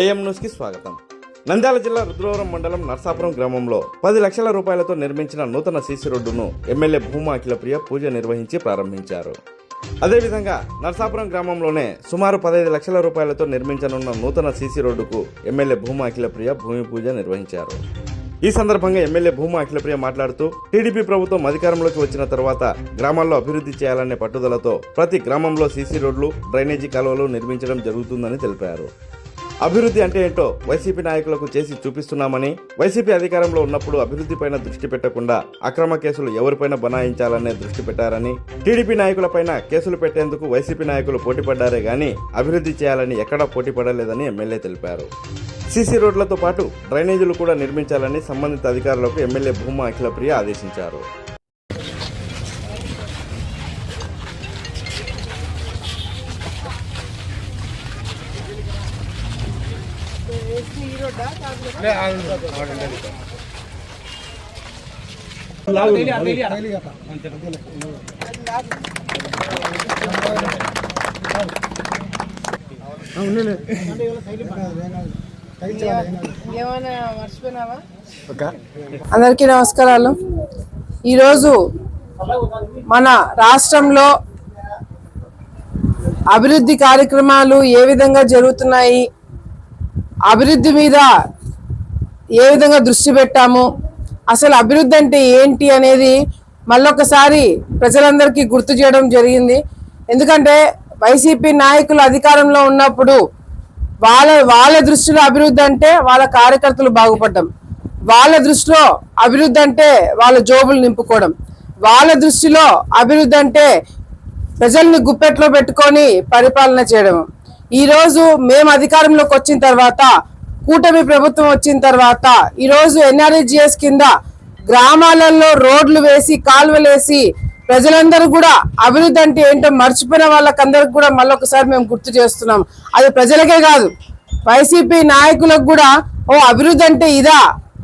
AM న్యూస్కి స్వాగతం. నంద్యాల జిల్లా రుద్రవరం మండలం నర్సాపురం గ్రామంలో పది లక్షల రూపాయలతో నిర్మించిన నూతన సీసీ రోడ్డును ఎమ్మెల్యే భూమా అఖిలప్రియ పూజ నిర్వహించి ప్రారంభించారు. అదేవిధంగా నర్సాపురం గ్రామంలోనే సుమారు పదహైదు లక్షల రూపాయలతో నిర్మించనున్న నూతన సీసీ రోడ్డుకు ఎమ్మెల్యే భూమా అఖిలప్రియ భూమి పూజ నిర్వహించారు. ఈ సందర్భంగా ఎమ్మెల్యే భూమా అఖిలప్రియ మాట్లాడుతూ టీడీపీ ప్రభుత్వం అధికారంలోకి వచ్చిన తర్వాత గ్రామాల్లో అభివృద్ధి చేయాలనే పట్టుదలతో ప్రతి గ్రామంలో సీసీ రోడ్లు డ్రైనేజీ కాలువలు నిర్మించడం జరుగుతుందని తెలిపారు. అభివృద్ధి అంటే ఏంటో వైసీపీ నాయకులకు చేసి చూపిస్తున్నామని వైసీపీ అధికారంలో ఉన్నప్పుడు అభివృద్ధిపైన దృష్టి పెట్టకుండా అక్రమ కేసులు ఎవరిపైన బనాయించాలనే దృష్టి పెట్టారని టీడీపీ నాయకులపైన కేసులు పెట్టేందుకు వైసీపీ నాయకులు పోటీపడ్డారే గాని అభివృద్ధి చేయాలని ఎక్కడా పోటీపడలేదని ఎమ్మెల్యే తెలిపారు. సీసీ రోడ్లతో పాటు డ్రైనేజీలు కూడా నిర్మించాలని సంబంధిత అధికారులకు ఎమ్మెల్యే భూమా అఖిలప్రియ ఆదేశించారు. అందరికీ నమస్కారాలు. ఈరోజు మన రాష్ట్రంలో అభివృద్ధి కార్యక్రమాలు ఏ విధంగా జరుగుతున్నాయి అభివృద్ధి మీద ఏ విధంగా దృష్టి పెట్టాము? అసలు అభివృద్ధి అంటే ఏంటి అనేది మళ్ళొకసారి ప్రజలందరికీ గుర్తు చేయడం జరిగింది. ఎందుకంటే వైసీపీ నాయకులు అధికారంలో ఉన్నప్పుడు వాళ్ళ వాళ్ళ దృష్టిలో అభివృద్ధి అంటే వాళ్ళ కార్యకర్తలు బాగుపడడం. వాళ్ళ దృష్టిలో అభివృద్ధి అంటే వాళ్ళ జోబులు నింపుకోవడం. వాళ్ళ దృష్టిలో అభివృద్ధి అంటే ప్రజల్ని గుప్పెట్లో పెట్టుకొని పరిపాలన చేయడం ఈరోజు మేము అధికారంలోకి వచ్చిన తర్వాత కూటమి ప్రభుత్వం వచ్చిన తర్వాత ఈరోజు ఎన్ఆర్జిఎస్ కింద గ్రామాలలో రోడ్లు వేసి కాలువలు వేసి ప్రజలందరూ కూడా అభివృద్ధి అంటే ఏంటో మర్చిపోయిన వాళ్ళకందరికి కూడా మళ్ళొకసారి మేము గుర్తు చేస్తున్నాం. అది ప్రజలకే కాదు. వైసీపీ నాయకులకు కూడా ఓ అభివృద్ధి అంటే ఇదా?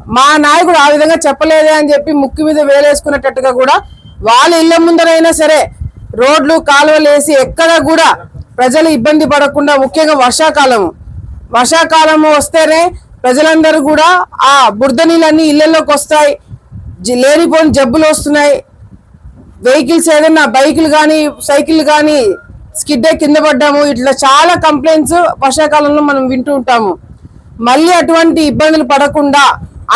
మా నాయకుడు ఆ విధంగా చెప్పలేదే అని చెప్పి ముక్కు మీద వేలేసుకునేటట్టుగా కూడా వాళ్ళ ఇళ్ళ ముందరైనా సరే రోడ్లు కాలువలు వేసి ఎక్కడ కూడా ప్రజలు ఇబ్బంది పడకుండా ముఖ్యంగా వర్షాకాలము వర్షాకాలము వస్తేనే ప్రజలందరూ కూడా ఆ బురద నీళ్ళన్నీ ఇళ్ళలోకి వస్తాయి. జి- లేనిపోని జబ్బులు వస్తున్నాయి. వెహికల్స్ ఏదైనా బైకులు కానీ సైకిల్ కానీ స్కిడ్డే కింద పడ్డాము. ఇట్లా చాలా కంప్లైంట్స్ వర్షాకాలంలో మనం వింటూ ఉంటాము. మళ్ళీ అటువంటి ఇబ్బందులు పడకుండా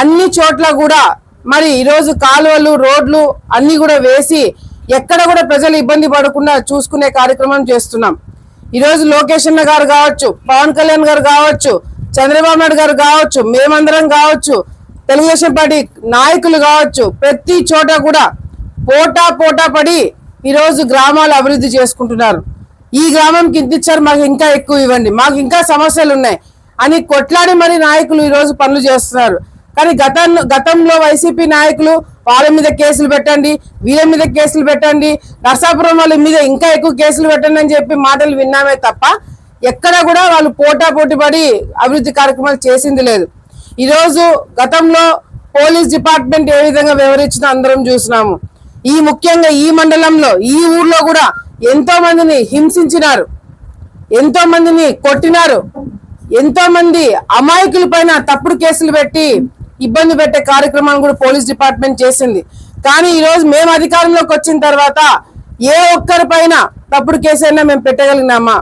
అన్ని చోట్ల కూడా మరి ఈరోజు కాలువలు రోడ్లు అన్నీ కూడా వేసి ఎక్కడ కూడా ప్రజలు ఇబ్బంది పడకుండా చూసుకునే కార్యక్రమం చేస్తున్నాం. ఈరోజు లోకేష్ అన్న గారు కావచ్చు పవన్ కళ్యాణ్ గారు కావచ్చు చంద్రబాబు నాయుడు గారు కావచ్చు మేమందరం కావచ్చు తెలుగుదేశం పార్టీ నాయకులు కావచ్చు ప్రతి చోట కూడా పోటా పోటా పడి ఈరోజు గ్రామాలు అభివృద్ధి చేసుకుంటున్నారు. ఈ గ్రామం కిందిచ్చారు మాకు ఇంకా ఎక్కువ ఇవ్వండి మాకు ఇంకా సమస్యలు ఉన్నాయి అని కొట్లాడి మరి నాయకులు ఈరోజు పనులు చేస్తున్నారు. కానీ గతం గతంలో వైసీపీ నాయకులు వాళ్ళ మీద కేసులు పెట్టండి వీళ్ళ మీద కేసులు పెట్టండి. నర్సాపురం వాళ్ళ మీద ఇంకా ఎక్కువ కేసులు పెట్టండి అని చెప్పి మాటలు విన్నామే తప్ప ఎక్కడ కూడా వాళ్ళు పోటా పోటీపడి అభివృద్ధి కార్యక్రమాలు చేసింది లేదు. ఈరోజు గతంలో పోలీస్ డిపార్ట్మెంట్ ఏ విధంగా వివరించిన అందరం చూసినాము. ఈ ముఖ్యంగా ఈ మండలంలో ఈ ఊర్లో కూడా ఎంతో మందిని హింసించినారు ఎంతో మందిని కొట్టినారు ఎంతో మంది అమాయకుల పైన తప్పుడు కేసులు పెట్టి ఇబ్బంది పెట్టే కార్యక్రమాన్ని కూడా పోలీస్ డిపార్ట్మెంట్ చేసింది. కానీ ఈ రోజు మేము అధికారంలోకి వచ్చిన తర్వాత ఏ ఒక్కరిపైన తప్పుడు కేసు అయినా మేము పెట్టగలిగినామా?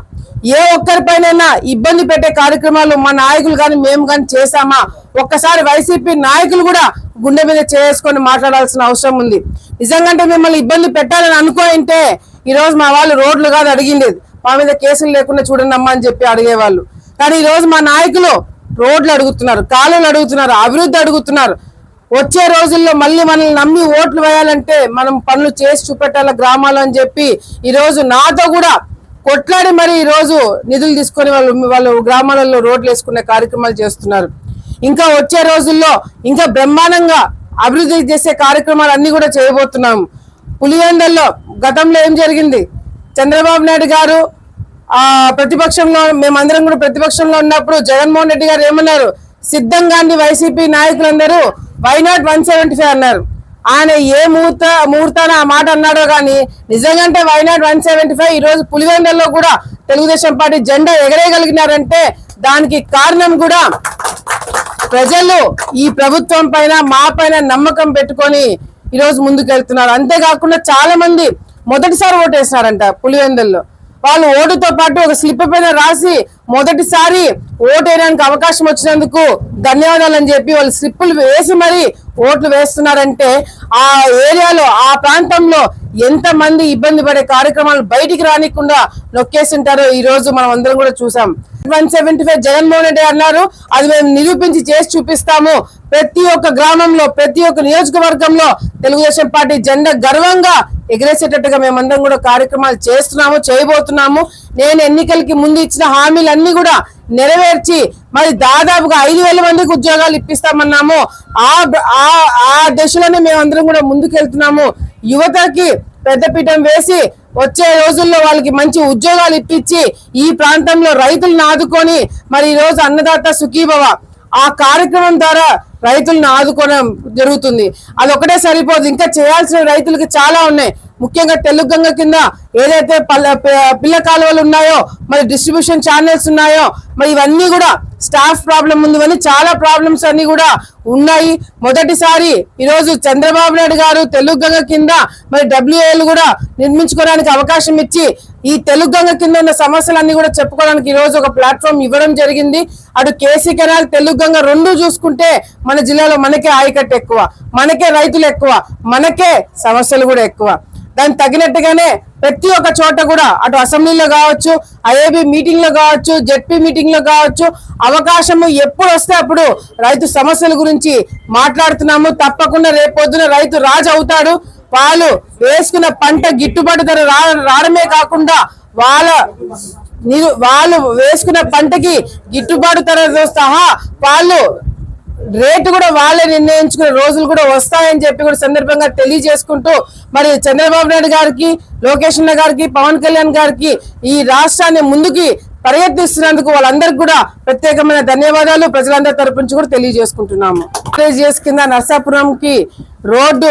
ఏ ఒక్కరిపైనైనా ఇబ్బంది పెట్టే కార్యక్రమాలు మా నాయకులు కానీ మేము కానీ చేశామా? ఒక్కసారి వైసీపీ నాయకులు కూడా గుండె మీద చేసుకొని మాట్లాడాల్సిన అవసరం ఉంది. నిజంగా మిమ్మల్ని ఇబ్బంది పెట్టాలని అనుకోంటే ఈ రోజు మా వాళ్ళు రోడ్లు కాదు అడిగిండేది. మా మీద కేసులు లేకుండా చూడండి అమ్మా అని చెప్పి అడిగేవాళ్ళు. కానీ ఈ రోజు మా నాయకులు రోడ్లు అడుగుతున్నారు కాలువలు అడుగుతున్నారు అభివృద్ధి అడుగుతున్నారు. వచ్చే రోజుల్లో మళ్ళీ మనల్ని నమ్మి ఓట్లు వేయాలంటే మనం పనులు చేసి చూపెట్టాల గ్రామాలు అని చెప్పి ఈరోజు నాతో కూడా కొట్లాడి మరి ఈరోజు నిధులు తీసుకొని వాళ్ళు వాళ్ళు గ్రామాలలో రోడ్లు వేసుకునే కార్యక్రమాలు చేస్తున్నారు. ఇంకా వచ్చే రోజుల్లో ఇంకా బ్రహ్మాండంగా అభివృద్ధి చేసే కార్యక్రమాలు అన్ని కూడా చేయబోతున్నాము పులివెందల్లో గతంలో ఏం జరిగింది? చంద్రబాబు నాయుడు గారు ఆ ప్రతిపక్షంలో మేమందరం కూడా ప్రతిపక్షంలో ఉన్నప్పుడు జగన్మోహన్ రెడ్డి గారు ఏమన్నారు? సిద్ధంగాన్ని వైసీపీ నాయకులందరూ why not one seventy five అన్నారు. ఆయన ఏ ముహూర్త ముహూర్తాన ఆ మాట అన్నాడో కానీ నిజంగా why not one seventy five ఈరోజు పులివెందల్లో కూడా తెలుగుదేశం పార్టీ జెండా ఎగరేయగలిగినారంటే దానికి కారణం కూడా ప్రజలు ఈ ప్రభుత్వం పైన మా పైన నమ్మకం పెట్టుకొని ఈరోజు ముందుకు వెళ్తున్నారు అంతేకాకుండా చాలా మంది మొదటిసారి ఓటేస్తారంట పులివెందుల్లో. వాళ్ళు ఓటుతో పాటు ఒక స్లిప్ పైన రాసి మొదటిసారి ఓటు వేయడానికి అవకాశం వచ్చినందుకు ధన్యవాదాలు అని చెప్పి వాళ్ళు స్లిప్పులు వేసి మరీ ఓట్లు వేస్తున్నారంటే ఆ ఏరియాలో ఆ ప్రాంతంలో ఎంత మంది ఇబ్బంది పడే కార్యక్రమాలు బయటికి రానికుండా నొక్కేసింటారో ఈ రోజు మనం అందరం కూడా చూసాం. One seventy five Jaganmohan Reddy అన్నారు అది మేము నిరూపించి చేసి చూపిస్తాము. ప్రతి ఒక్క గ్రామంలో ప్రతి ఒక్క నియోజకవర్గంలో తెలుగుదేశం పార్టీ జెండా గర్వంగా ఎగిరేసేటట్టుగా మేమందరం కూడా కార్యక్రమాలు చేస్తున్నాము చేయబోతున్నాము. నేను ఎన్నికలకి ముందు ఇచ్చిన హామీలన్నీ కూడా నెరవేర్చి మరి దాదాపుగా ఐదు వేల మందికి ఉద్యోగాలు ఇప్పిస్తామన్నాము. ఆ ఆ దశలోనే మేమందరం కూడా ముందుకెళ్తున్నాము. యువతకి పెద్దపీఠం వేసి వచ్చే రోజుల్లో వాళ్ళకి మంచి ఉద్యోగాలు ఇప్పించి ఈ ప్రాంతంలో రైతులను ఆదుకొని మరి ఈ రోజు అన్నదాత సుఖీభవ ఆ కార్యక్రమం ద్వారా రైతులను ఆదుకోవడం జరుగుతుంది. అది ఒకటే సరిపోదు. ఇంకా చేయాల్సిన రైతులకి చాలా ఉన్నాయి. ముఖ్యంగా తెలుగు గంగ కింద ఏదైతే పిల్ల కాలువలు ఉన్నాయో మరి డిస్ట్రిబ్యూషన్ ఛానల్స్ ఉన్నాయో మరి ఇవన్నీ కూడా స్టాఫ్ ప్రాబ్లం ఉంది. కానీ చాలా ప్రాబ్లమ్స్ అన్ని కూడా ఉన్నాయి. మొదటిసారి ఈరోజు చంద్రబాబు నాయుడు గారు తెలుగు గంగ కింద మరి డబ్ల్యూఏలు కూడా నిర్మించుకోవడానికి అవకాశం ఇచ్చి ఈ తెలుగు గంగ కింద ఉన్న సమస్యలన్నీ కూడా చెప్పుకోవడానికి ఈరోజు ఒక ప్లాట్ఫామ్ ఇవ్వడం జరిగింది. అటు కేసీ కెనాల్ తెలుగు గంగ రెండు చూసుకుంటే మన జిల్లాలో మనకే ఆయకట్టు ఎక్కువ మనకే రైతులు ఎక్కువ మనకే సమస్యలు కూడా ఎక్కువ. దానికి తగినట్టుగానే ప్రతి ఒక్క చోట కూడా అటు అసెంబ్లీలో కావచ్చు ఐఏబి మీటింగ్లో కావచ్చు జెడ్పీ మీటింగ్లో కావచ్చు అవకాశము ఎప్పుడు వస్తే అప్పుడు రైతు సమస్యల గురించి మాట్లాడుతున్నాము. తప్పకుండా రేపొద్దున రైతు రాజు అవుతాడు. వాళ్ళు వేసుకున్న పంట గిట్టుబాటు ధర రా- రావడమే కాకుండా వాళ్ళ వాళ్ళు వేసుకున్న పంటకి గిట్టుబాటు ధరతో సహా వాళ్ళు రేటు కూడా వాళ్ళే నిర్ణయించుకునే రోజులు కూడా వస్తాయని చెప్పి కూడా సందర్భంగా తెలియజేసుకుంటూ మరి చంద్రబాబు నాయుడు గారికి లోకేష్ గారికి పవన్ కళ్యాణ్ గారికి ఈ రాష్ట్రాన్ని ముందుకి పర్యటిస్తున్నందుకు వాళ్ళందరికీ కూడా ప్రత్యేకమైన ధన్యవాదాలు. ప్రజలందరి తరపు నుంచి కూడా తెలియజేసుకుంటున్నాము. చేసి కింద నర్సాపురంకి రోడ్డు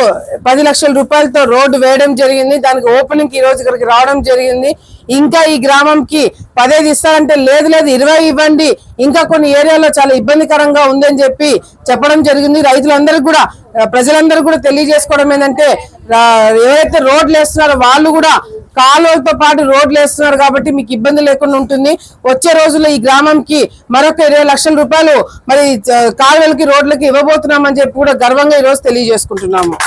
పది లక్షల రూపాయలతో రోడ్డు వేయడం జరిగింది. దానికి ఓపెనింగ్ ఈ రోజు ఇక్కడికి రావడం జరిగింది. ఇంకా ఈ గ్రామంకి పదేది ఇస్తారంటే లేదు లేదు ఇరవై ఇవ్వండి. ఇంకా కొన్ని ఏరియాలో చాలా ఇబ్బందికరంగా ఉందని చెప్పి చెప్పడం జరిగింది. రైతులందరికీ కూడా ప్రజలందరూ కూడా తెలియజేసుకోవడం ఏంటంటే ఆ, ఎవరైతే రోడ్లు వేస్తున్నారో వాళ్ళు కూడా కాలువలతో పాటు రోడ్లు వేస్తున్నారు కాబట్టి మీకు ఇబ్బంది లేకుండా ఉంటుంది. వచ్చే రోజుల్లో ఈ గ్రామంకి మరొక ఇరవై లక్షల రూపాయలు మరి కాలువలకి రోడ్లకి ఇవ్వబోతున్నామని చెప్పి కూడా గర్వంగా ఈ రోజు తెలియజేసుకుంటున్నాము.